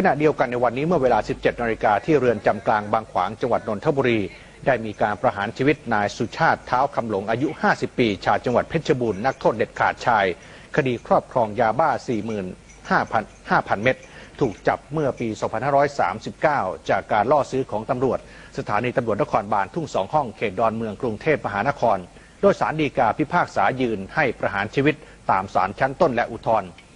ขณะเดียวกันในวันนี้เมื่อเวลา 17 นาฬิกาที่เรือนจำกลางบางขวางจังหวัดนนทบุรี ได้มีการประหารชีวิตนายสุชาติเท้าคำหลงอายุ 50 ปี ชาวจังหวัดเพชรบูรณ์นักโทษเด็ดขาดชาย คดีครอบครองยาบ้า 45,000 5,000 เม็ดถูกจับเมื่อปี 2539 จากการล่อซื้อของตำรวจ สถานีตำรวจนครบาลทุ่งสองห้องเขตดอนเมืองกรุงเทพมหานคร โดยสารดีกาพิพากษายืนให้ประหารชีวิตตามศาลชั้นต้นและอุทธรณ์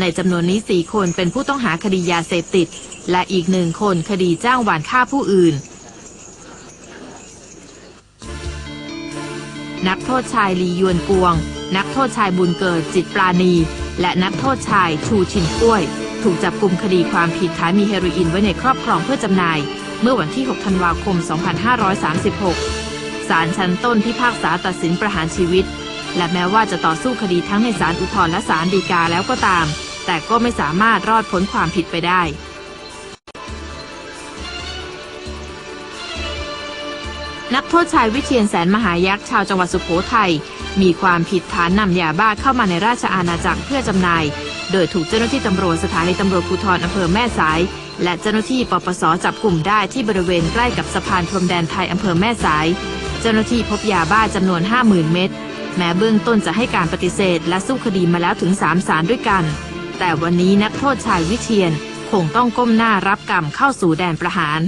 ในจำนวนนี้4คนเป็นผู้ต้องหาคดียาเสพติด และอีกหนึ่งคนคดีจ้างหวานฆ่าผู้อื่น นักโทษชายลียวนกวง นักโทษชายบุญเกิดจิตปราณี และนักโทษชายชูชินกล้วย ถูกจับกลุ่มคดีความผิดฐานมีเฮโรอีนไว้ในครอบครองเพื่อจำหน่าย เมื่อวันที่ 6 ธันวาคม 2536 ศาลชั้นต้นพิพากษาตัดสินประหารชีวิตและแม้ว่าจะต่อสู้คดีทั้งในศาลอุทธรณ์และศาลฎีกาแล้วก็ตาม แต่ก็ไม่สามารถรอดพ้นความผิดไปได้นักโทษชายวิเชียนแสนมหายักษ์ชาวจังหวัดสุโขทัยมีความผิดฐานนำยาบ้าเข้ามาในราชอาณาจักรเพื่อจำหน่าย โดยถูกเจ้าหน้าที่ตำรวจสถานีตำรวจภูธรอำเภอแม่สาย และเจ้าหน้าที่ปปสจับกลุ่มได้ที่บริเวณใกล้กับสะพานพรมแดนไทยอำเภอแม่สาย เจ้าหน้าที่พบยาบ้าจำนวน 50,000 เม็ดแม้เบื้องต้นจะให้การปฏิเสธ และสู้คดีมาแล้วถึง3ศาลด้วยกัน แต่วันนี้นักโทษชายวิเชียนคงต้องก้มหน้ารับกรรมเข้าสู่แดนประหาร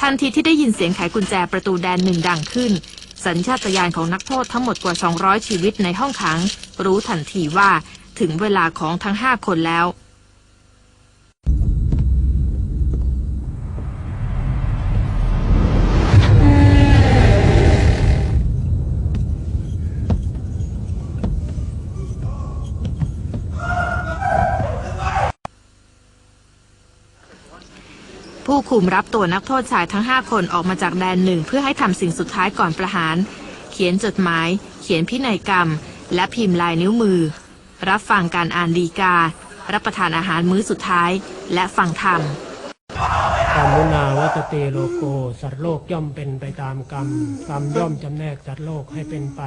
ทันทีที่ได้ยินเสียงไขกุญแจประตูแดนหนึ่งดังขึ้น สัญชาตญาณของนักโทษทั้งหมดกว่า 200 ชีวิตในห้องขัง รู้ทันทีว่าถึงเวลาของทั้ง 5 คนแล้ว ผู้คุมรับตัวนักโทษชายทั้ง 5 คนออกมาจากแดนหนึ่งเพื่อให้ทำสิ่งสุดท้ายก่อนประหาร เขียนจดหมาย เขียนพินัยกรรม และพิมพ์ลายนิ้วมือ รับฟังการอ่านดีกา รับประทานอาหารมื้อสุดท้าย และฟังธรรมกรรมุนาวัตเตโลโก สัตว์โลกย่อมเป็นไปตามกรรม กรรมย่อมจำแนกสัตว์โลกให้เป็นไป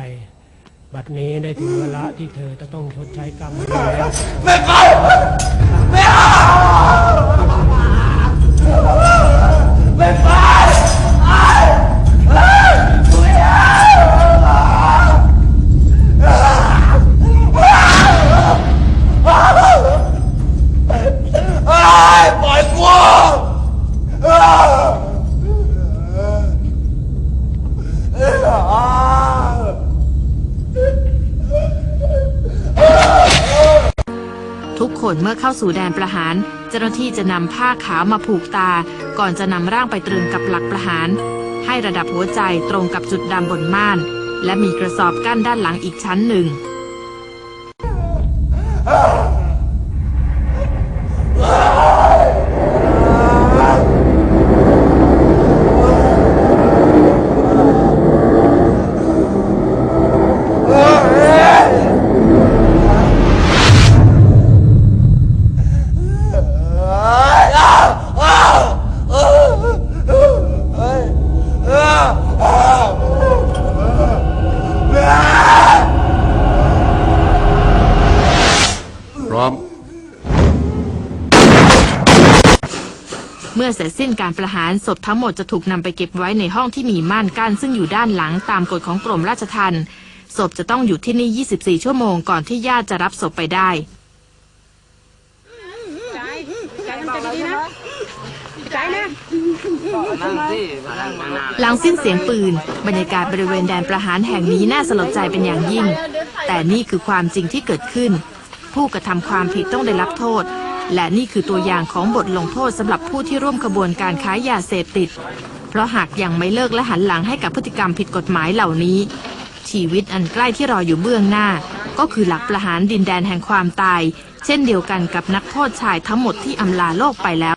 บัดนี้ได้ถึงเวลาที่เธอจะต้องชดใช้กรรมแล้ว ทุกคนเมื่อเข้าสู่แดนประหาร เจ้าหน้าที่จะนำผ้าขาวมาผูกตา ก่อนจะนำร่างไปตรึงกับหลักประหาร ให้ระดับหัวใจตรงกับจุดดำบนม่าน และมีกระสอบกั้นด้านหลังอีกชั้นหนึ่ง พร้อม เมื่อเสร็จสิ้นการประหารศพทั้งหมดจะถูกนำไปเก็บไว้ในห้องที่มีม่านกั้นซึ่งอยู่ด้านหลังตามกฎของกรมราชทัณฑ์ศพจะต้องอยู่ที่นี่ 24 ชั่วโมงก่อนที่ญาติจะรับศพไปได้ ใจใจมันจะดีๆนะใจนะ หลังสิ้นเสียงปืน บรรยากาศบริเวณแดนประหารแห่งนี้น่าสลดใจเป็นอย่างยิ่ง แต่นี่คือความจริงที่เกิดขึ้น ผู้กระทำความผิดต้องได้รับโทษ และนี่คือตัวอย่างของบทลงโทษสำหรับผู้ที่ร่วมขบวนการค้ายาเสพติด เพราะหากยังไม่เลิกและหันหลังให้กับพฤติกรรมผิดกฎหมายเหล่านี้ ชีวิตอันใกล้ที่รออยู่เบื้องหน้า ก็คือหลักประหารดินแดนแห่งความตาย เช่นเดียวกันกับนักโทษชายทั้งหมดที่อำลาโลกไปแล้ว